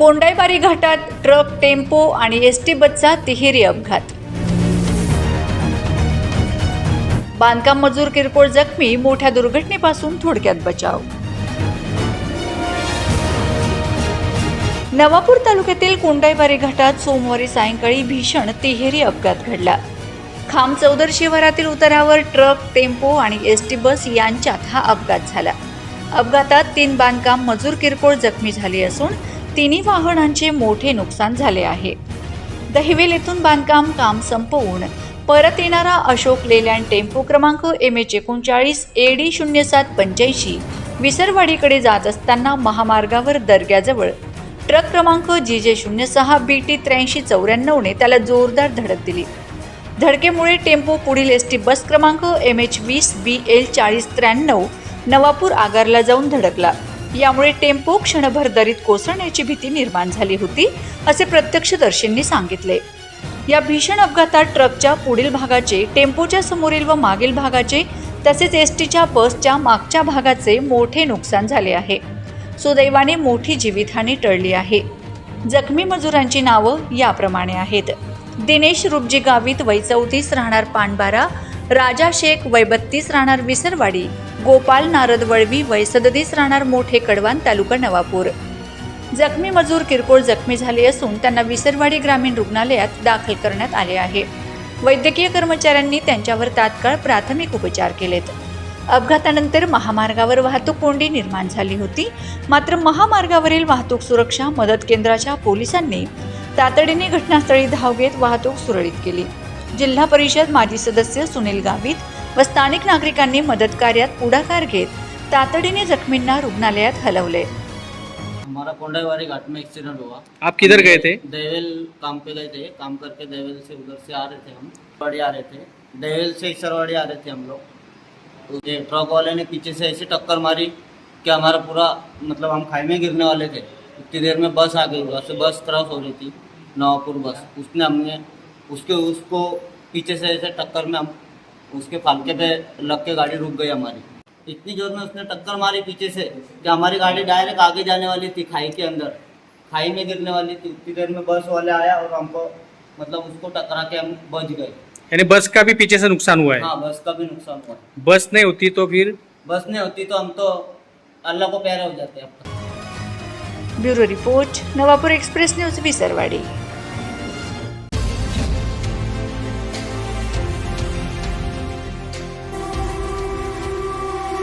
कोंडाईबारी घाटात truck tempo आणि S T बसचा तिहेरी अपघात. बांधकाम मजूर किरकोळ जखमी मोठ्या दुर्घटनेपासून थोडक्यात बचाव. नवापूर तालुक्यातील कोंडाईबारी घाटात सोमवारी सायंकाळी भीषण तिहेरी अपघात घडला. खाम चौदर शिवारातील उतारावर ट्रक टेम्पो आणि एस टी बस यांच्यात हा अपघात झाला. अपघातात तीन बांधकाम मजूर किरकोळ जखमी झाले असून तिन्ही वाहनांचे मोठे नुकसान झाले आहे. दहिवेल येथून बांधकाम काम संपवून परत येणारा अशोक लेलँड टेम्पो क्रमांक एम एच एकोणचाळीस ए डी शून्य सात पंच्याऐंशी विसरवाडीकडे जात असताना महामार्गावर दर्ग्याजवळ ट्रक क्रमांक जी जे शून्य सहा बी टी त्र्याऐंशी चौऱ्याण्णवने त्याला जोरदार धडक दिली. धडकेमुळे टेम्पो पुढील एस टी बस क्रमांक एम एच वीस बी एल चाळीस त्र्याण्णव नवापूर आगारला जाऊन धडकला. यामुळे टेम्पो क्षणभर दरीत कोसळण्याची भीती निर्माण झाली होती असे प्रत्यक्षदर्शींनी सांगितले. या भीषण अपघातात ट्रकच्या पुढील भागाचे टेम्पोच्या समोरील व मागील भागाचे तसेच एस टीच्या बसच्या मागच्या भागाचे मोठे नुकसान झाले आहे. सुदैवाने मोठी जीवितहानी टळली आहे. जखमी मजुरांची नावं याप्रमाणे आहेत. दिनेश रुपजी गावित वय चौतीस राहणार पानबारा राजा शेख वय बत्तीस राहणार विसरवाडी गोपाल नारद वळवी वय सदतीस राहणार मोठे कडवान तालुका नवापूर. जखमी मजूर किरकोळ जखमी झाले असून त्यांना विसरवाडी ग्रामीण रुग्णालयात दाखल करण्यात आले आहे. वैद्यकीय कर्मचाऱ्यांनी त्यांच्यावर तात्काळ प्राथमिक उपचार केलेत. अपघातानंतर महामार्गावर वाहतूक कोंडी निर्माण झाली होती. मात्र महामार्गावरील वाहतूक सुरक्षा मदत केंद्राच्या पोलिसांनी तातडीने घटनास्थळी धाव घेत वाहतूक सुरळीत केली. जिल्हा परिषद माजी सदस्य सुनील गावित व स्थानिक नागरिकांनी मदत कार्यात पुढाकार घेत तातडीने जखमींना रुग्णालयात हलवले. हमारा कोंडाईवाड़ी घाट में एक्सीडेंट हुआ। आप किधर गए थे? देवेल काम पे गए थे। काम करके देवेल से उधर से आ रहे थे हम। वाड़ी आ रहे थे। देवेल से इसरवाड़ी आ रहे थे हम लोग। तो ये ट्रक वाले ने पीछे से ऐसे टक्कर मारी कि हमारा पूरा मतलब हम खाई में गिरने वाले थे। उतनी देर में बस आ गई। से बस क्रॉस हो रही थी। नवापुर बस। उसने हमने उसके उसको पीछे से ऐसे टक्कर में हम उसके फालके पे लग के गाड़ी रुक गई हमारी। इतनी ज़ोर में उसने टक्कर मारी पीछे से कि हमारी गाड़ी डायरेक्ट आगे जाने वाली थी खाई के अंदर। खाई में गिरने वाली थी। उतनी देर में बस वाले आया और हमको मतलब उसको टकरा के हम बच गए। यानी बस का भी पीछे से नुकसान हुआ है? हाँ बस का भी नुकसान हुआ बस नहीं होती तो फिर? बस नहीं होती तो हम तो अल्लाह को प्यारे हो जाते अब तक। Bureau report Navapur express news Visarwadi.